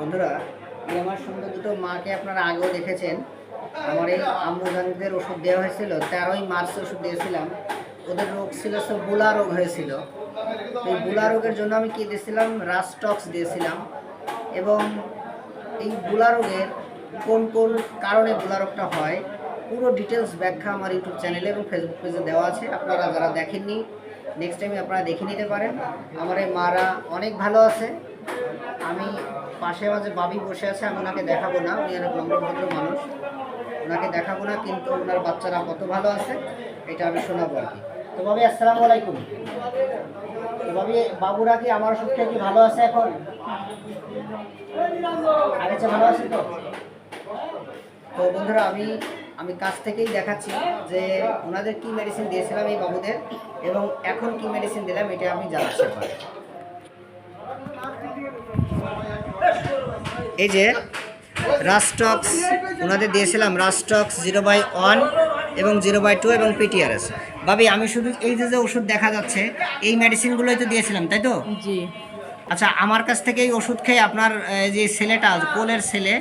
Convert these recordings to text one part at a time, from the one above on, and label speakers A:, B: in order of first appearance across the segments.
A: বন্ধুরা, এই আমার সুন্দর দুটো মাকে আপনারা আগেও দেখেছেন। আমার এই আম্মুজানদের ওষুধ দেওয়া হয়েছিল, তেরোই মার্চে ওষুধ দিয়েছিলাম। ওদের রোগ ছিল সব বুলা রোগ হয়েছিল। এই বুলা রোগের জন্য আমি কী দিয়েছিলাম? রাস্টক্স দিয়েছিলাম। এবং এই বুলা রোগের কোন কোন কারণে বুলা রোগটা হয়, পুরো ডিটেলস ব্যাখ্যা আমার ইউটিউব চ্যানেলে এবং ফেসবুক পেজে দেওয়া আছে। আপনারা যারা দেখেননি নেক্সট টাইমে আপনারা দেখে নিতে পারেন। আমার এই মারা অনেক ভালো আছে। আমি পাশে মাঝে বাবি বসে আছে, আমি ওনাকে দেখাবো না। উনি অনেক নম্রভদ্র মানুষ। ওনাকে দেখাবো না, কিন্তু ওনার বাচ্চারা কত ভালো আছে, এটা আমি শোনাবো আর কি। তো বাবি, আসসালামু আলাইকুম। তো বাবি, বাবুরা কি আমার সত্যি কি ভালো আছে এখন? আগে চেয়ে ভালো আছে তো? তো বন্ধুরা, আমি আমি কাছ থেকেই দেখাচ্ছি যে ওনাদের কি মেডিসিন দিয়েছিলাম এই বাবুদের, এবং এখন কি মেডিসিন দিলাম, এটা আমি জানাচ্ছি আপনাদের। এই যে রাস্টক্স ওনাদের দিয়েছিলাম রাস্টক্স জিরো বাই ওয়ান এবং জিরো বাই টু এবং পিটিআরএস ভাবি আমি শুধু এই যে যে ওষুধ দেখা যাচ্ছে এই মেডিসিনগুলোই তো দিয়েছিলাম তাই তো?
B: জি।
A: আচ্ছা আমার কাছ থেকে এই ওষুধ খেয়ে আপনার যে ছেলেটা কোলের ছেলে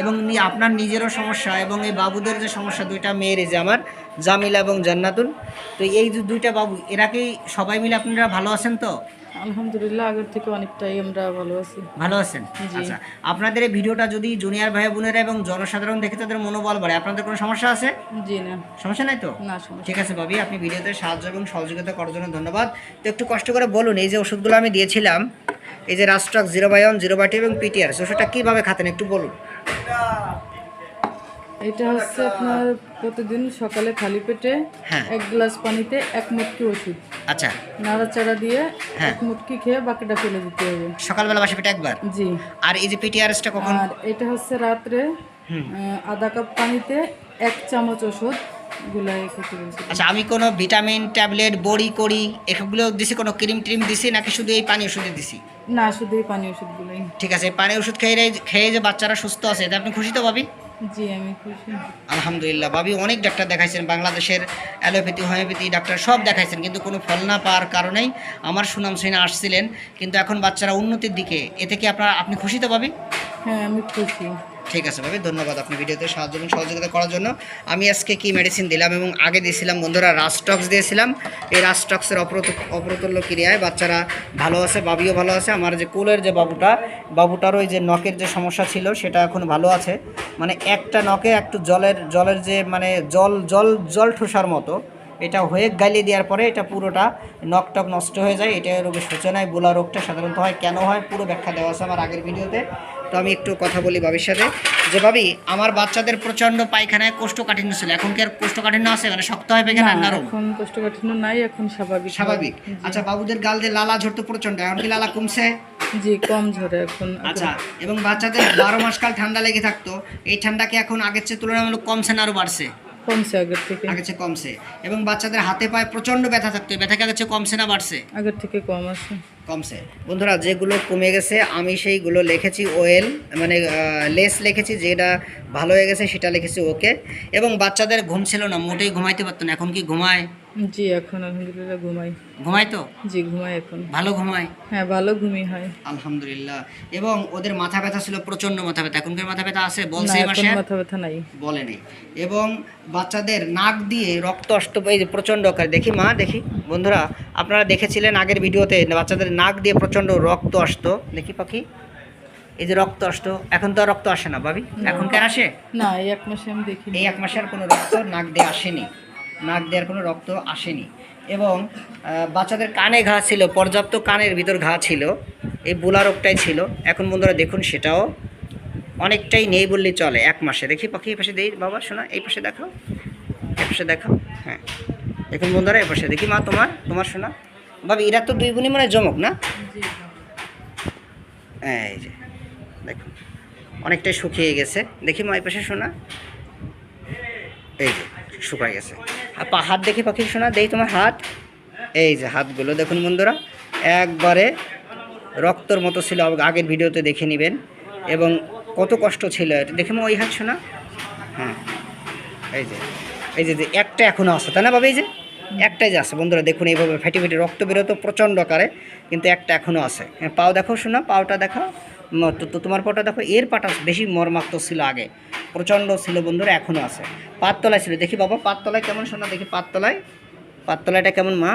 A: এবং আপনার নিজেরও সমস্যা এবং এই বাবুদের যে সমস্যা দুইটা মেয়ের এই যে আমার জামিলা এবং জান্নাতুন তো এই যে দুইটা বাবু এরা কি সবাই মিলে আপনারা ভালো আছেন তো?
B: আলহামদুলিল্লাহ আগের থেকে অনেকটাই আমরা ভালো আছি।
A: ভালো আছেন?
B: জি।
A: আচ্ছা আপনাদের এই ভিডিওটা যদি জুনিয়র ভাই বোনেরা এবং জনসাধারণ দেখে তাদের মনোবল বাড়ে আপনাদের কোনো সমস্যা আছে?
B: জি না।
A: সমস্যা নাই তো?
B: না সমস্যা
A: ঠিক আছে ভাবি আপনি ভিডিওতে সাহায্য এবং সহযোগিতা করার জন্য ধন্যবাদ। তো একটু কষ্ট করে বলুন এই যে ওষুধগুলো আমি দিয়েছিলাম এই যে রাস্ট্রাক zero by one zero by two এবং পিটিআর ওষুধটা কীভাবে খাতেন একটু বলুন?
B: এটা হচ্ছে আপনার প্রতিদিন সকালে খালি পেটে
A: হ্যাঁ।
B: এক গ্লাস পানিতে এক মুটকি ওষুধ।
A: আচ্ছা।
B: নাড়াচাড়া দিয়ে
A: হ্যাঁ।
B: এক মুটকি খেয়ে বাকিটা ফেলে দিতে হবে।
A: সকালবেলা বাসা পেটে একবার?
B: জি।
A: আর এই যে পিটিআরএসটা কখন?
B: আর এটা হচ্ছে রাত্রে। আধা কাপ পানিতে এক চামচ ওষুধ
A: আচ্ছা আমি কোনো ভিটামিন ট্যাবলেট বড়ি করি এগুলো দিছি কোনো ক্রিম ট্রিম দিছি নাকি শুধু এই পানি ওষুধে দিছি?
B: না শুধু এই পানি ওষুধগুলোই।
A: ঠিক আছে পানি ওষুধ খেয়ে খেয়ে যে বাচ্চারা সুস্থ আছে এতে আপনি খুশি তো ভাবি?
B: জি আমি খুশি।
A: আলহামদুলিল্লাহ। ভাবি অনেক ডাক্তার দেখাইছেন বাংলাদেশের অ্যালোপ্যাথি হোমিওপ্যাথি ডাক্তার সব দেখাইছেন কিন্তু কোনো ফল না পাওয়ার কারণেই আমার সুনাম সেনা আসছিলেন। কিন্তু এখন বাচ্চারা উন্নতির দিকে এ থেকে আপনার আপনি খুশি তো ভাবি?
B: হ্যাঁ আমি খুশি।
A: ঠিক আছে ভাবি, ধন্যবাদ আপনি ভিডিওতে সাহায্য এবং সহযোগিতা করার জন্য। আমি আজকে কি মেডিসিন দিলাম এবং আগে দিয়েছিলাম, বন্ধুরা রাস্টক্স দিয়েছিলাম। এই রাস্টক্সের অপ্রত, অপ্রতুল্য ক্রিয়ায় বাচ্চারা ভালো আছে, বাবিও ভালো আছে। আমার যে কুলের যে বাবুটা, বাবুটারও ওই যে নখের যে সমস্যা ছিল, সেটা এখন ভালো আছে। মানে একটা নখে একটু জলের জলের যে মানে জল জল জল ঠোসার মতো এটা হয়ে গালিয়ে দেওয়ার পরে এটা পুরোটা নখ টক নষ্ট হয়ে যায়। এটা রোগের সূচনায় বোলা রোগটা সাধারণত হয় কেন হয় পুরো ব্যাখ্যা দেওয়া আছে আমার আগের ভিডিওতে। তো আমি একটু কথা বলি বাবির সাথে। যে ভাবি আমার বাচ্চাদের প্রচণ্ড পায়খানায় কোষ্ঠকাঠিন্য ছিল। এখন কি আর কোষ্ঠকাঠিন্য আছে? মানে শক্ত হয় পায়খানা
B: না,
A: নরম
B: এখন কোষ্ঠকাঠিন্য নাই এখন স্বাভাবিক।
A: স্বাভাবিক। আচ্ছা বাবুদের গাল দিয়ে লালা ঝরতো প্রচণ্ড এখন কি লালা কমছে?
B: জি কম ঝরে এখন
A: আচ্ছা এবং বাচ্চাদের বারো মাস কাল ঠান্ডা লেগে থাকতো। এই ঠান্ডা কি এখন আগের চেয়ে তুলনামূলক কমছে না আরও বাড়ছে?
B: কমছে আগের থেকে।
A: আগের চেয়ে কমছে। এবং বাচ্চাদের হাতে পায়ে প্রচণ্ড ব্যথা থাকতো ব্যথা আগের চেয়ে কমছে না বাড়ছে?
B: আগের থেকে কম আছে।
A: কমছে। বন্ধুরা যেগুলো কমে গেছে আমি সেইগুলো লিখেছি ওয়েল মানে লেস লিখেছি যেটা ভালো হয়ে গেছে সেটা লিখেছি ওকে। এবং বাচ্চাদের ঘুম ছিল না মোটেই ঘুমাইতে পারতো না। এখন কি ঘুমায়?
B: জি এখন আলহামদুলিল্লাহ ঘুমাই।
A: ঘুমায় তো?
B: জি ঘুমাই এখন।
A: ভালো ঘুমায়?
B: হ্যাঁ ভালো ঘুমি হয়।
A: আলহামদুলিল্লাহ। এবং ওদের মাথা ব্যথা ছিল প্রচণ্ড মাথা ব্যথা। এখনকার মাথা ব্যথা আছে? বলছে এই মাসে?
B: মাথা ব্যথা নাই।
A: বলেনি এবং বাচ্চাদের নাক দিয়ে রক্ত অষ্ট এই যে প্রচণ্ড আকারে। দেখি মা দেখি। বন্ধুরা আপনারা দেখেছিলেন আগের ভিডিওতে বাচ্চাদের নাক দিয়ে প্রচণ্ড রক্ত আসতো। দেখি পাখি। এই যে রক্ত আসতো। এখন তো আর রক্ত আসে না ভাবি? এখন কেন আসে?
B: না এই এক মাসে আমি দেখি
A: এই এক মাসে মাসের কোনো রক্ত নাক দিয়ে আসেনি। নাক দেওয়ার কোনো রক্ত আসেনি। এবং বাচ্চাদের কানে ঘা ছিল, পর্যাপ্ত কানের ভিতর ঘা ছিল, এই বোলা রোগটাই ছিল। এখন বন্ধুরা দেখুন সেটাও অনেকটাই নেই বললেই চলে, এক মাসে। দেখি পাখি এই পাশে দেই, বাবা, শোনা, এই পাশে দেখাও। এই পাশে দেখাও হ্যাঁ। দেখুন বন্ধুরা, এই পাশে। দেখি মা, তোমার তোমার শোনা। বাবা, এরা তো দুই গুণই মানে জমক না?
B: জি
A: এই যে, দেখুন, অনেকটাই শুকিয়ে গেছে। দেখি মা, এই পাশে শোনা। এই যে, শুকায় গেছে। পা হাত দেখি পাখি শোনা দেই তোমার হাত। এই যে হাতগুলো দেখুন বন্ধুরা একবারে রক্তর মতো ছিল আগের ভিডিওতে দেখে নেবেন। এবং কত কষ্ট ছিল এটা। দেখে ওই হাত শোনা। হ্যাঁ। এই যে এই যে একটা এখনও আছে তাই না বাবা এই যে? একটাই যে আছে। বন্ধুরা দেখুন এইভাবে ফেটে ফেটে রক্ত বেরোতো প্রচণ্ড আকারে কিন্তু একটা এখনও আছে। হ্যাঁ, পাও দেখো শোনা পাওটা দেখো ম- তো তোমার পাটা দেখো এর পাটা বেশি মর্মাক্ত ছিল আগে। প্রচণ্ড ছিল বন্ধুরা এখনও আছে। পাততলায় ছিল। দেখি বাবা পাততলায় কেমন শোনা দেখি পাততলায় পাততলাটা কেমন মা?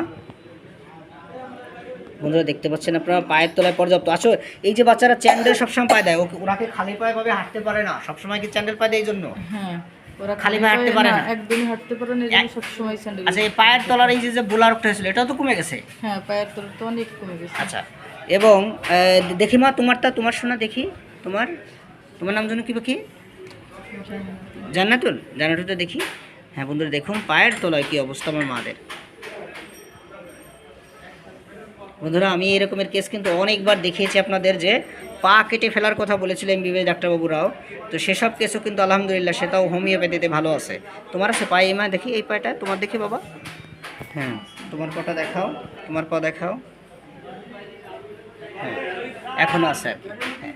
A: বন্ধুরা দেখতে পাচ্ছেন আপনারা পায়ের তলায় পর্যাপ্ত। আছো এই যে বাচ্চারা চ্যান্ডেল সবসময় পায়ে দেয় ওকে ওরা খালি পায়ে ভাবে হাঁটতে পারে না? সবসময় কি চ্যান্ডেল পায়ে দেয় এই জন্য?
B: হ্যাঁ ওরা
A: খালি পায়ে হাঁটতে পারে না?
B: একদমই হাঁটতে পারে না এই জন্য
A: এক-
B: স্যান্ডেল
A: আচ্ছা এই পায়ের তলার এই যে যে বোলারটা হয়েছিল এটাও তো কমে গেছে?
B: হ্যাঁ পায়ের তলা তো অনেক কমে গেছে।
A: আচ্ছা এবং দেখি মা, তোমারটা, তোমার শোনা দেখি। তোমার তোমার নাম যেন কি কি জান্নাতুল? জান্নাতুলটা দেখি। হ্যাঁ বন্ধুরা, দেখুন, পায়ের তলায় কি অবস্থা আমার মাদের। বন্ধুরা, আমি এরকমের কেস কিন্তু অনেকবার দেখিয়েছি আপনাদের যে, পা কেটে ফেলার কথা বলেছিল এমবিবিএস ডাক্তারবাবুরাও। তো সেসব কেসও কিন্তু আলহামদুলিল্লাহ সেটাও হোমিওপ্যাথিতে ভালো আছে। তোমার আছে পায়ে মা, দেখি এই পাটা তোমার দেখি বাবা। হ্যাঁ তোমার পাটা দেখাও, তোমার পা দেখাও। এখনও আছে। আর হ্যাঁ।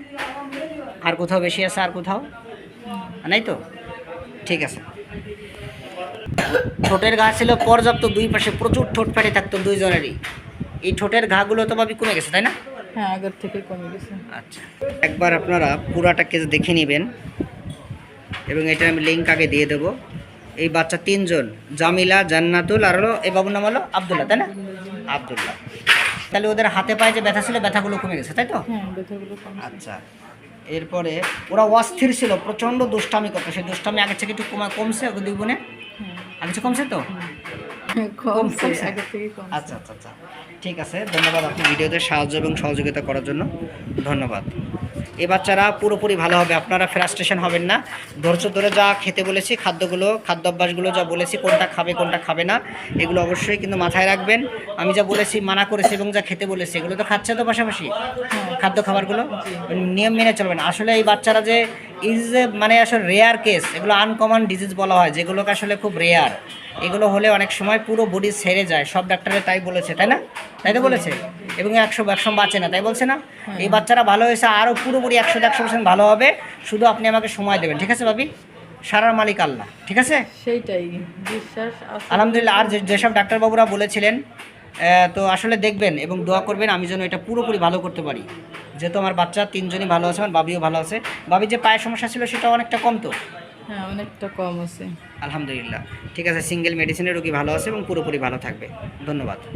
A: আর কোথাও বেশি আছে আর কোথাও? নাই তো? ঠিক আছে। ঠোঁটের ঘা ছিল পর্যাপ্ত দুই পাশে প্রচুর ঠোঁট ফেটে থাকতো দুইজনেরই। এই ঠোঁটের ঘাগুলো তো ভাবি কমে গেছে তাই না?
B: হ্যাঁ আগের থেকে কমে গেছে।
A: আচ্ছা। একবার আপনারা পুরাটা কেস দেখে নেবেন। এবং এটা আমি লিঙ্ক আগে দিয়ে দেবো। এই বাচ্চা তিনজন জামিলা জান্নাতুল আর হলো এই বাবুর নাম হলো আবদুল্লাহ তাই না? আবদুল্লাহ। তাহলে ওদের হাতে পায়ে যে ব্যথা ছিল ব্যথাগুলো কমে গেছে তাই তো?
B: হ্যাঁ
A: আচ্ছা এরপরে ওরা অস্থির ছিল প্রচণ্ড দুষ্টামি করতো। সেই দুষ্টামি আগের থেকে একটু কমা কমছে ওকে দুই বোনে?
B: হ্যাঁ।
A: আগে কমছে তো?
B: কমছে
A: আচ্ছা আচ্ছা আচ্ছা। ঠিক আছে ধন্যবাদ আপনি ভিডিওতে সাহায্য এবং সহযোগিতা করার জন্য। ধন্যবাদ। এই বাচ্চারা পুরোপুরি ভালো হবে, আপনারা ফ্রাস্ট্রেশন হবেন না। ধৈর্য ধরে যা খেতে বলেছি, খাদ্যগুলো খাদ্য অভ্যাসগুলো যা বলেছি, কোনটা খাবে কোনটা খাবে না, এগুলো অবশ্যই কিন্তু মাথায় রাখবেন। আমি যা বলেছি, মানা করেছি এবং যা খেতে বলেছি, এগুলো তো খাচ্ছে তো পাশাপাশি। খাদ্য খাবারগুলো নিয়ম মেনে চলবেন। আসলে এই বাচ্চারা যে ইজ মানে আসলে রেয়ার কেস এগুলো আনকমন ডিজিজ বলা হয়, যেগুলোকে আসলে খুব রেয়ার এগুলো হলে অনেক সময় পুরো বডি সেরে যায়। সব ডাক্তারে তাই বলেছে, তাই না? তাই তো বলেছে? এবং একশো একশো বাঁচে না তাই বলছে না? এই বাচ্চারা ভালো হয়েছে আরও পুরোপুরি একশো একশো পার্সেন্ট ভালো হবে শুধু আপনি আমাকে সময় দেবেন ঠিক আছে ভাবি? সারার মালিক আল্লাহ ঠিক আছে?
B: সেইটাই বিশ্বাস
A: আলহামদুলিল্লাহ আর যেসব ডাক্তারবাবুরা বলেছিলেন তো আসলে দেখবেন এবং দোয়া করবেন আমি যেন এটা পুরোপুরি ভালো করতে পারি। যেহেতু আমার বাচ্চা তিনজনই ভালো আছে আমার বাবিও ভালো আছে। বাবির যে পায়ের সমস্যা ছিল সেটা অনেকটা কম তো?
B: হ্যাঁ অনেকটা কম আছে।
A: আলহামদুলিল্লাহ ঠিক আছে সিঙ্গেল মেডিসিনের রোগী ভালো আছে এবং পুরোপুরি ভালো থাকবে ধন্যবাদ।